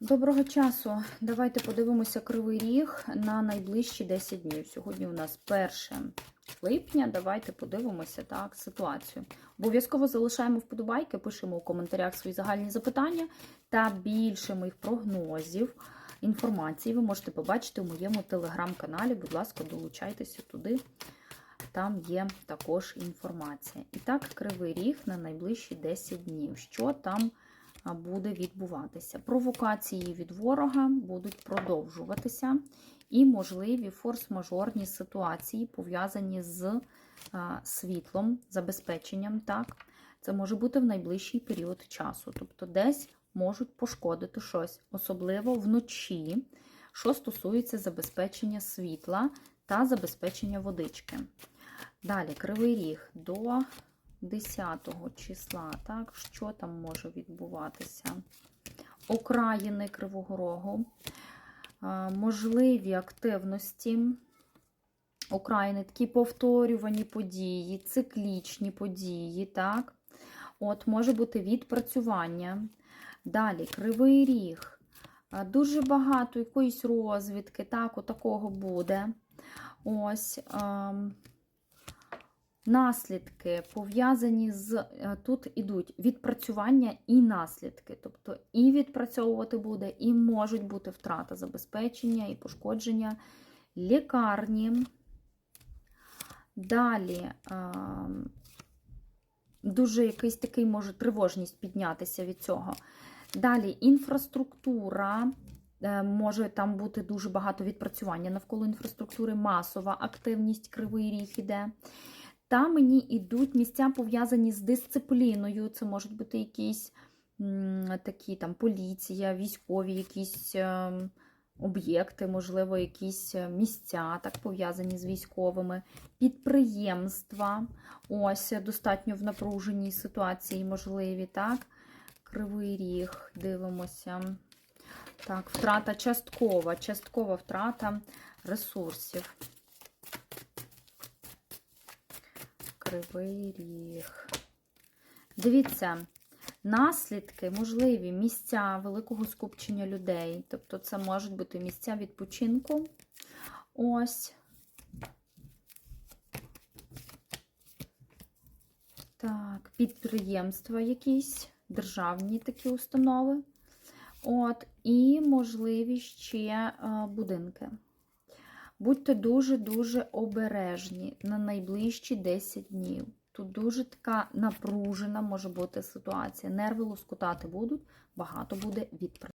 Доброго часу. Давайте подивимося кривий ріг на найближчі 10 днів. Сьогодні у нас 1 липня. Давайте подивимося так ситуацію. Обов'язково залишаємо вподобайки, пишемо у коментарях свої загальні запитання та більше моїх прогнозів. Інформації ви можете побачити у моєму телеграм-каналі. Будь ласка, долучайтеся туди. Там є також інформація. І так, кривий ріг на найближчі 10 днів. Що там буде відбуватися? Провокації від ворога будуть продовжуватися, і можливі форс-мажорні ситуації, пов'язані з а, світлом, забезпеченням. Так, це може бути в найближчий період часу. Тобто, десь можуть пошкодити щось, особливо вночі, що стосується забезпечення світла та забезпечення водички. Далі, кривий ріг до 10 числа, так, що там може відбуватися? Окраїни Кривого Рогу, можливі активності, окраїни, такі повторювані події, циклічні події, так? От, може бути відпрацювання. Далі, кривий ріг. Дуже багато якоїсь розвідки, так, отакого буде. Ось. Ем, Наслідки пов'язані з тут ідуть відпрацювання і наслідки. Тобто і відпрацьовувати буде, і можуть бути втрата забезпечення і пошкодження лікарні. Далі дуже якийсь такий може тривожність піднятися від цього. Далі інфраструктура. Може там бути дуже багато відпрацювання навколо інфраструктури, масова активність, кривий ріг іде. Та мені йдуть місця пов'язані з дисципліною. Це можуть бути якісь такі там поліція, військові якісь е, об'єкти, можливо, якісь місця, так пов'язані з військовими, підприємства. Ось достатньо в напруженій ситуації можливі, так? Кривий ріг, дивимося. Так, втрата часткова, часткова втрата ресурсів. Кривий ріг. Дивіться, наслідки, можливі місця великого скупчення людей. Тобто, це можуть бути місця відпочинку. Ось. Так, підприємства якісь, державні такі установи. От, і можливі ще е, будинки. Будьте дуже-дуже обережні на найближчі 10 днів. Тут дуже така напружена може бути ситуація. Нерви лоскотати будуть, багато буде відпрацювати.